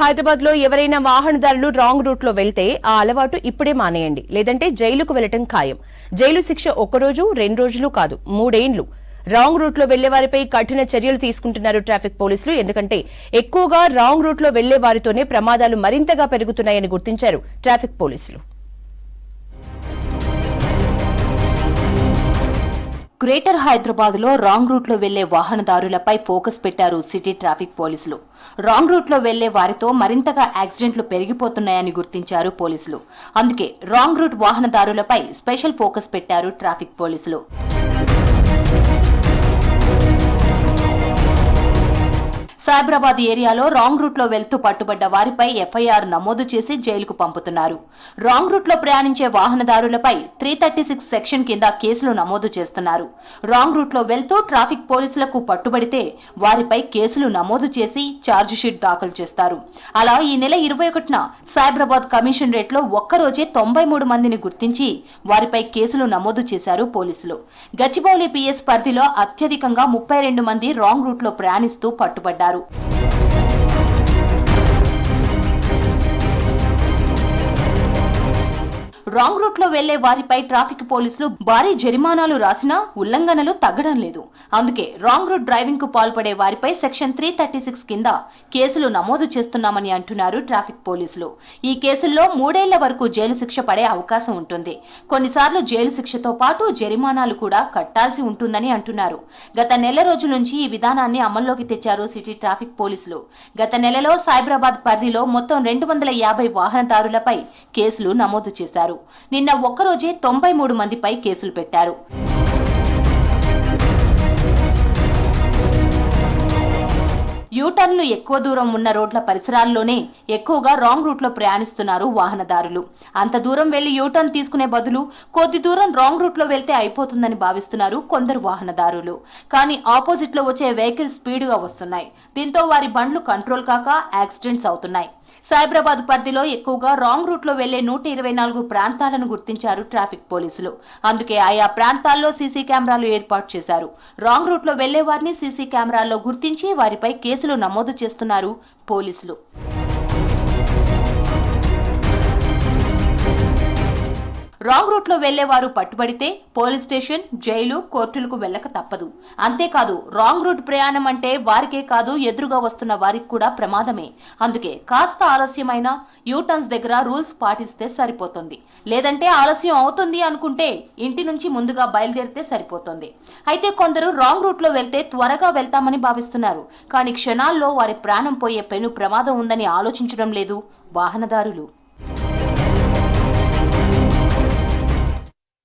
హైదరాబాద్లో ఎవరైనా వాహనదారులు రాంగ్ రూట్లో వెళ్తే ఆ అలవాటు ఇప్పుడే మానేయండి. లేదంటే జైలుకు వెళ్ళటం ఖాయం. జైలు శిక్ష ఒక రోజు రెండు రోజులు కాదు మూడేండ్లు. రాంగ్ రూట్లో వెళ్ళే వారిపై కఠిన చర్యలు తీసుకుంటున్నారు ట్రాఫిక్ పోలీసులు. ఎందుకంటే ఎక్కువగా రాంగ్ రూట్లో వెళ్ళే వారితోనే ప్రమాదాలు మరింతగా పెరుగుతున్నాయని గుర్తించారు ట్రాఫిక్ పోలీసులు. గ్రేటర్ హైదరాబాద్లో రాంగ్ రూట్లో వెళ్ళే వాహనదారులపై ఫోకస్ పెట్టారు సిటీ ట్రాఫిక్ పోలీసులు. రాంగ్ రూట్లో వెళ్ళే వారితో మరింతగా యాక్సిడెంట్లు పెరిగిపోతున్నాయని గుర్తించారు పోలీసులు. అందుకే రాంగ్ రూట్ వాహనదారులపై స్పెషల్ ఫోకస్ పెట్టారు ట్రాఫిక్ పోలీసులు. సైబరాబాద్ ఏరియాలో రాంగ్ రూట్లో వెళ్తూ పట్టుబడ్డ వారిపై ఎఫ్ఐఆర్ నమోదు చేసి జైలుకు పంపుతున్నారు. రాంగ్ రూట్లో ప్రయాణించే వాహనదారులపై త్రీ థర్టీ సిక్స్ సెక్షన్ కింద కేసులు నమోదు చేస్తున్నారు. రాంగ్ రూట్లో వెళ్తూ ట్రాఫిక్ పోలీసులకు పట్టుబడితే వారిపై కేసులు నమోదు చేసి ఛార్జ్ షీట్ దాఖలు చేస్తారు. అలా ఈ నెల ఇరవై ఒకటిన సైబరాబాద్ కమిషన్ రేట్లో ఒక్కరోజే తొంభై మూడు మందిని గుర్తించి వారిపై కేసులు నమోదు చేశారు పోలీసులు. గచ్చిబౌలి పిఎస్ పరిధిలో అత్యధికంగా ముప్పై రెండు మంది రాంగ్ రూట్లో ప్రయాణిస్తూ పట్టుబడ్డారు. తెలిపారు రాంగ్ రూట్లో వెళ్ళే వారిపై ట్రాఫిక్ పోలీసులు భారీ జరిమానాలు రాసినా ఉల్లంఘనలు తగ్గడం లేదు. అందుకే రాంగ్ రూట్ డ్రైవింగ్కు పాల్పడే వారిపై సెక్షన్ త్రీ థర్టీ సిక్స్ కింద కేసులు నమోదు చేస్తున్నామని అంటున్నారు ట్రాఫిక్ పోలీసులు. ఈ కేసుల్లో మూడేళ్ళ వరకు జైలు శిక్ష పడే అవకాశం ఉంటుంది. కొన్నిసార్లు జైలు శిక్షతో పాటు జరిమానాలు కూడా కట్టాల్సి ఉంటుందని అంటున్నారు. గత నెల రోజుల నుంచి ఈ విధానాన్ని అమల్లోకి తెచ్చారు సిటీ ట్రాఫిక్ పోలీసులు. గత నెలలో సైబరాబాద్ పరిధిలో మొత్తం రెండు వందల యాభై వాహనదారులపై కేసులు నమోదు చేశారు. నిన్న ఒక్కరోజే తొంభై మూడు మందిపై కేసులు పెట్టారు. యూటర్న్లు ఎక్కువ దూరం ఉన్న రోడ్ల పరిసరాల్లోనే ఎక్కువగా రాంగ్ రూట్లో ప్రయాణిస్తున్నారు వాహనదారులు. అంత దూరం వెళ్ళి యూటర్న్ తీసుకునే బదులు కొద్ది దూరం రాంగ్ రూట్లో వెళ్తే అయిపోతుందని భావిస్తున్నారు కొందరు వాహనదారులు. కానీ ఆపోజిట్లో వచ్చే వెహికల్ స్పీడ్గా వస్తున్నాయి. దీంతో వారి బండ్లు కంట్రోల్ కాక యాక్సిడెంట్స్ అవుతున్నాయి. సైబరాబాద్ పరిధిలో ఎక్కువగా రాంగ్ రూట్లో వెళ్ళే నూట ఇరవై నాలుగు ప్రాంతాలను గుర్తించారు ట్రాఫిక్ పోలీసులు. అందుకే ఆయా ప్రాంతాల్లో సీసీ కెమెరాలు ఏర్పాటు చేశారు. రాంగ్ రూట్లో వెళ్ళే వారిని సీసీ కెమెరాల్లో గుర్తించి వారిపై కేసులు నమోదు చేస్తున్నారు పోలీసులు. రాంగ్ రూట్లో వెళ్ళేవారు పట్టుబడితే పోలీస్ స్టేషన్ జైలు కోర్టులకు వెళ్ళక తప్పదు. అంతేకాదు రాంగ్ రూట్ ప్రయాణం అంటే వారికే కాదు ఎదురుగా వస్తున్న వారికి కూడా ప్రమాదమే. అందుకే కాస్త ఆలస్యమైన యూటర్న్స్ దగ్గర రూల్స్ పాటిస్తే సరిపోతుంది. లేదంటే ఆలస్యం అవుతుంది అనుకుంటే ఇంటి నుంచి ముందుగా బయలుదేరితే సరిపోతుంది. అయితే కొందరు రాంగ్ రూట్లో వెళ్తే త్వరగా వెళ్తామని భావిస్తున్నారు. కానీ క్షణాల్లో వారి ప్రాణం పోయే పెను ప్రమాదం ఉందని ఆలోచించడం లేదు. వాహనదారులు.